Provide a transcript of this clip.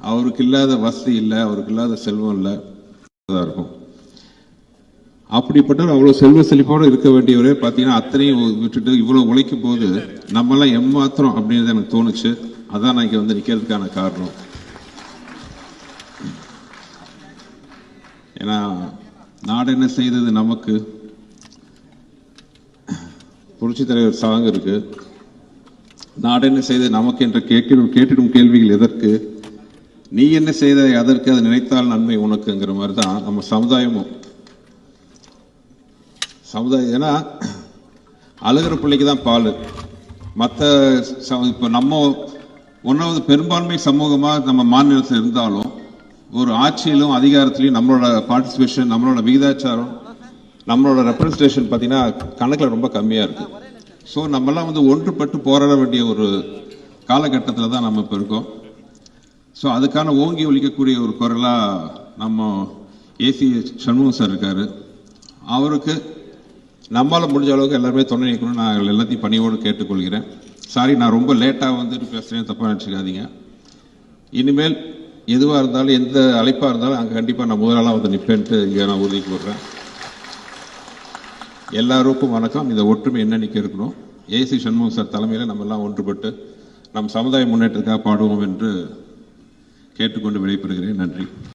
அவருக்கு இல்லாத வசதி இல்லை அவருக்கு இல்லாத செல்வம் இல்லை இருக்கும். அப்படிப்பட்டவர் அவ்வளோ செல்வ செழிப்போடு இருக்க வேண்டியவரே பார்த்தீங்கன்னா அத்தனையும் விட்டுட்டு இவ்வளவு உழைக்கும் போது நம்மெல்லாம் எம்மாத்திரம் அப்படின்றது எனக்கு தோணுச்சு. அதான் நான் இங்கே வந்து நிற்கிறதுக்கான காரணம். ஏன்னா நாடு என்ன செய்தது நமக்கு? புரட்சி தலைவர் சாங் இருக்கு. நாடு என்ன செய்தது நமக்கு என்று கேட்கிடும் கேட்டிடும் கேள்விகள் எதற்கு? நீ என்ன செய்த அதற்கு அது நினைத்தால் நன்மை உனக்குங்கிற மாதிரி தான் நம்ம சமுதாயமும். சமுதாயம் ஏன்னா அழுகிற பிள்ளைக்கு தான் பால் மற்ற இப்போ நம்ம ஒன்றாவது பெரும்பான்மை சமூகமாக நம்ம மாநிலத்தில் இருந்தாலும் ஒரு ஆட்சியிலும் அதிகாரத்திலையும் நம்மளோட பார்ட்டிசிபேஷன் நம்மளோட விகிதாச்சாரம் நம்மளோட ரெப்ரஸன்டேஷன் பார்த்தீங்கன்னா கணக்கில் ரொம்ப கம்மியாக இருக்குது ஸோ நம்மலாம் வந்து ஒன்றுபட்டு போராட வேண்டிய ஒரு காலகட்டத்தில் தான் நம்ம இப்போ இருக்கோம். ஸோ அதுக்கான ஓங்கி ஒழிக்கக்கூடிய ஒரு குரலாக நம்ம ஏசி சண்முகம் சார் இருக்கார். அவருக்கு நம்மால் முடிஞ்ச அளவுக்கு எல்லாருமே துணை நிற்கணும்னு நான் எல்லாத்தையும் பணியோடு கேட்டுக்கொள்கிறேன். சாரி நான் ரொம்ப லேட்டாக வந்துட்டு பேசுகிறேன் தப்பாக நினச்சிக்காதீங்க. இனிமேல் எதுவாக இருந்தாலும் எந்த அழைப்பாக இருந்தாலும் அங்கே கண்டிப்பாக நான் முதலாளாக வந்து நிற்பேன்ட்டு இங்கே நான் உறுதி கூறுறேன். எல்லாருக்கும் வணக்கம். இந்த ஒற்றுமை என்னன்னைக்கு இருக்கணும்? ஏசி சண்முகம் சார் தலைமையில் நம்ம எல்லாம் ஒன்றுபட்டு நம் சமுதாய முன்னேற்றத்துக்காக பாடுவோம் என்று கேட்டுக்கொண்டு விடைபெறுகிறேன். நன்றி.